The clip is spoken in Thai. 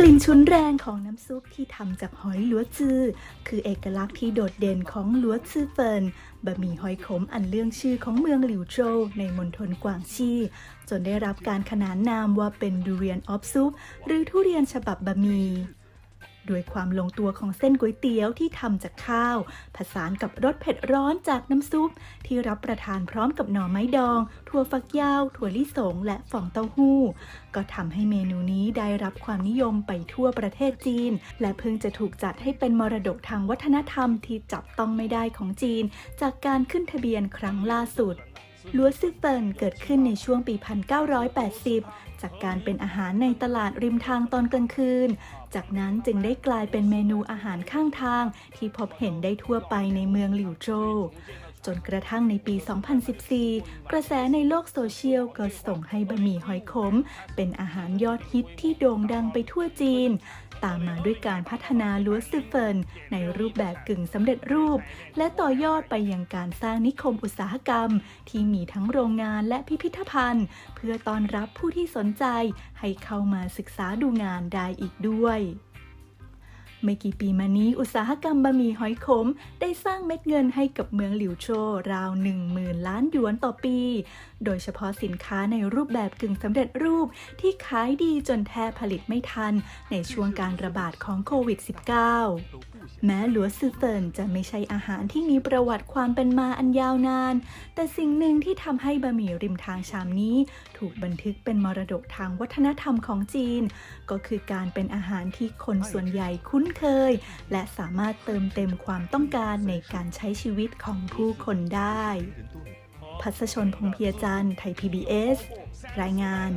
กลิ่นชุนแรงของน้ำซุปที่ทำจากหอยลัวจือคือเอกลักษณ์ที่โดดเด่นของลัวจือเฟินบะหมี่หอยขมอันเลื่องชื่อของเมืองหลิวโจวในมณฑลกวางชีจนได้รับการขนานนามว่าเป็นดูเรียนออฟซุปหรือทุเรียนฉบับบะหมี่ ด้วยความลงตัวของเส้นก๋วยเตี๋ยวที่ทำจากข้าว ผสานกับรสเผ็ดร้อนจากน้ำซุป ที่รับประทานพร้อมกับหน่อไม้ดอง ถั่วฝักยาว ถั่วลิสง และฟองเต้าหู้ ก็ทำให้เมนูนี้ได้รับความนิยมไปทั่วประเทศจีน และเพิ่งจะถูกจัดให้เป็นมรดกทางวัฒนธรรมที่จับต้องไม่ได้ของจีน จากการขึ้นทะเบียนครั้งล่าสุด ลัวซึเฟินเกิดขึ้นในช่วงปี 1980 จากการเป็นอาหารในตลาดริมทางตอนกลางคืน จากนั้นจึงได้กลายเป็นเมนูอาหารข้างทางที่พบเห็นได้ทั่วไปในเมืองหลิวโจว จนกระทั่งในปี 2014 กระแสในโลกโซเชียลก็ส่งให้บะหมี่หอยขม เป็นอาหารยอดฮิตที่โด่งดังไปทั่วจีน ตามมาด้วยการพัฒนาลัวซึเฟิน ในรูปแบบกึ่งสำเร็จรูป และต่อยอดไปยังการสร้างนิคมอุตสาหกรรม ที่มีทั้งโรงงานและพิพิธภัณฑ์ เพื่อต้อนรับผู้ที่สนใจให้เข้ามาศึกษาดูงานได้อีกด้วย ไม่กี่ปีมานี้อุตสาหกรรมบะหมี่หอยขม ได้สร้างเม็ดเงินให้กับเมืองหลิวโชราว 1 0,000 ล้านหยวนต่อปี โดยเฉพาะสินค้าในรูปแบบกึ่งสำเร็จรูปที่ขายดีจนแทบผลิตไม่ทัน ในช่วงการระบาดของโควิด -19 แม้หลัวซือเฟินจะไม่ใช่อาหารที่มีประวัติความเป็นมาอันยาวนาน แต่สิ่งหนึ่งที่ทำให้บะหมี่ริมทางชามนี้ ถูกบันทึกเป็นมรดกทางวัฒนธรรมของจีน ก็คือการเป็นอาหารที่คนส่วนใหญ่คุ้นเคย และสามารถเติมเต็มความต้องการในการใช้ชีวิตของผู้คนได้ พัศชนพงเพียจันไทย PBS รายงาน